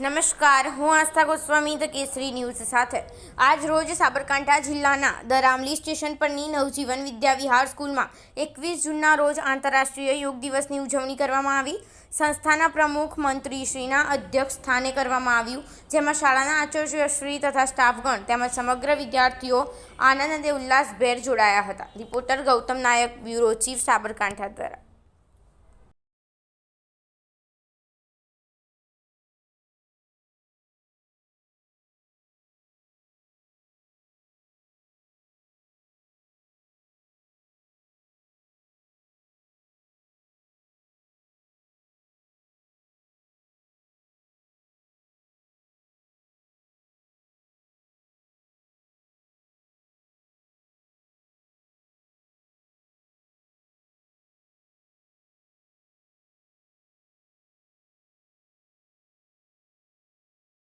નમસ્કાર, હું Astha Goswami, the Kesari news સાથે. આજ રોજ સાબરકાંઠા જિલ્લાના દરામલી સ્ટેશન પરની નવજીવન વિદ્યા વિહાર સ્કૂલમાં એકવીસ જૂનના રોજ આંતરરાષ્ટ્રીય યોગ દિવસની ઉજવણી કરવામાં આવી. સંસ્થાના પ્રમુખ મંત્રીશ્રીના અધ્યક્ષ સ્થાને કરવામાં આવ્યું, જેમાં શાળાના આચાર્યશ્રી તથા સ્ટાફગણ તેમજ સમગ્ર વિદ્યાર્થીઓ આનંદ અને ઉલ્લાસભેર જોડાયા હતા. Reporter Gautam Nayak, bureau chief Sabarkantha દ્વારા.